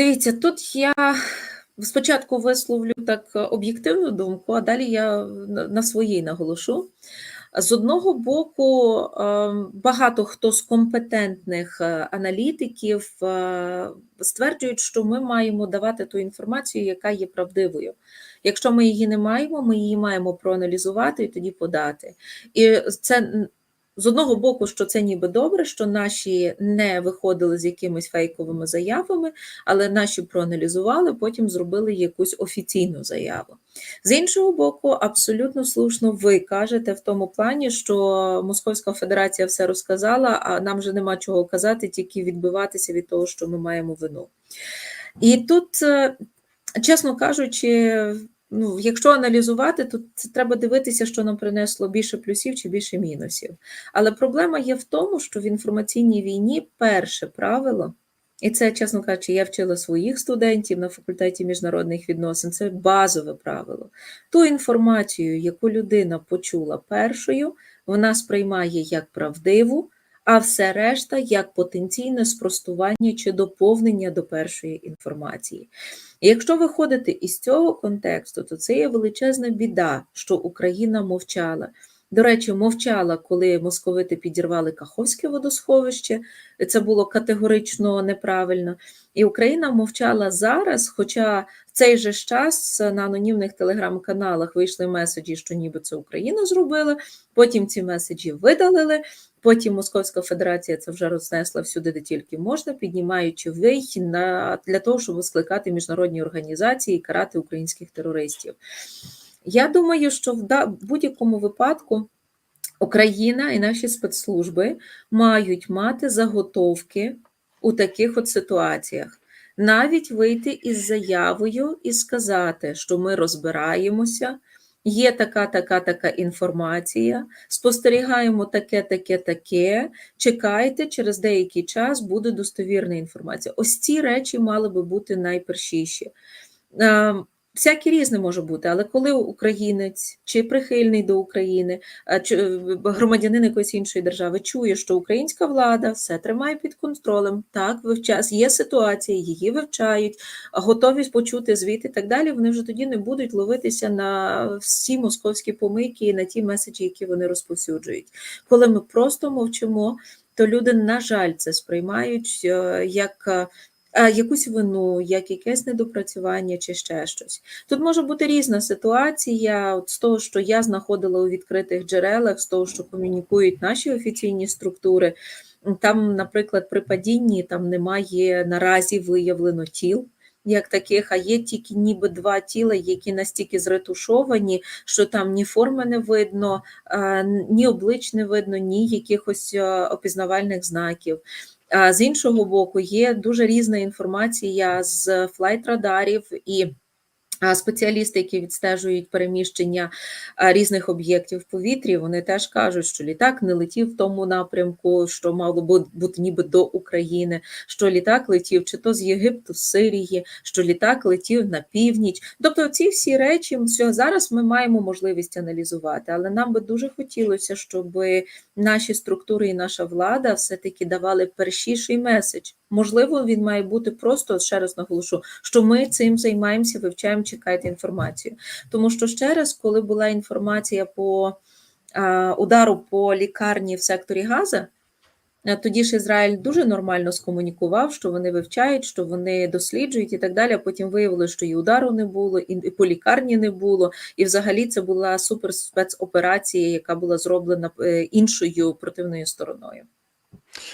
Дивіться, тут я спочатку висловлю так об'єктивну думку, а далі я на своїй наголошу. З одного боку, ем, багато хто з компетентних е, аналітиків е, стверджують, що ми маємо давати ту інформацію, яка є правдивою. Якщо ми її не маємо, ми її маємо проаналізувати і тоді подати. І це з одного боку, що це ніби добре, що наші не виходили з якимись фейковими заявами, але наші проаналізували, потім зробили якусь офіційну заяву. З іншого боку, абсолютно слушно ви кажете в тому плані, що Московська Федерація все розказала, а нам вже нема чого казати, тільки відбиватися від того, що ми маємо вину. І тут, е, чесно кажучи, ну, якщо аналізувати, то це треба дивитися, що нам принесло більше плюсів чи більше мінусів. Але проблема є в тому, що в інформаційній війні перше правило, і це, чесно кажучи, я вчила своїх студентів на факультеті міжнародних відносин, це базове правило. Ту інформацію, яку людина почула першою, вона сприймає як правдиву а все решта як потенційне спростування чи доповнення до першої інформації. І якщо виходити із цього контексту, то це є величезна біда, що Україна мовчала. До речі, мовчала, коли московити підірвали Каховське водосховище, це було категорично неправильно. І Україна мовчала зараз, хоча в цей же час на анонімних телеграм-каналах вийшли меседжі, що ніби це Україна зробила, потім ці меседжі видалили. Потім Московська Федерація це вже рознесла всюди, де тільки можна, піднімаючи вий на для того, щоб скликати міжнародні організації і карати українських терористів. Я думаю, що в будь-якому випадку Україна і наші спецслужби мають мати заготовки у таких от ситуаціях. Навіть вийти із заявою і сказати, що ми розбираємося, Є така, така, така інформація, спостерігаємо таке, таке, таке. Чекайте, через деякий час буде достовірна інформація. Ось ці речі мали би бути найпершіші. Всяке різне може бути, але коли українець чи прихильний до України, чи е, громадянин якоїсь іншої держави чує, що українська влада все тримає під контролем, так вивчас є ситуація, її вивчають, готові почути звіт і так далі. Вони вже тоді не будуть ловитися на всі московські помийки і на ті меседжі, які вони розповсюджують. Коли ми просто мовчимо, то люди, на жаль, це сприймають е, як е, якусь вину, як якесь недопрацювання чи ще щось. Тут може бути різна ситуація, от з того, що я знаходила у відкритих джерелах, з того, що комунікують наші офіційні структури. Там, наприклад, при падінні там немає наразі виявлено тіл. Як таких, а є тільки ніби два тіла, які настільки зретушовані, що там ні форми не видно, ні облич не видно, ні якихось опізнавальних знаків. А з іншого боку, є дуже різна інформація з флайт-радарів і Спеціалісти, які відстежують переміщення різних об'єктів в повітрі, вони теж кажуть, що літак не летів в тому напрямку, що мало бути ніби до України, що літак летів чи то з Єгипту, з Сирії, що літак летів на північ. Тобто, ці всі речі що зараз ми маємо можливість аналізувати, але нам би дуже хотілося, щоб наші структури і наша влада все-таки давали першіший меседж. Можливо, він має бути просто ще раз наголошу, що ми цим займаємося, вивчаємо, чекайте інформацію. Тому що ще раз, коли була інформація по удару по лікарні в секторі Газа, тоді ж Ізраїль дуже нормально скомунікував, що вони вивчають, що вони досліджують і так далі. Потім виявилося, що і удару не було, і по лікарні не було. І взагалі це була суперспецоперація, яка була зроблена е, іншою противною стороною.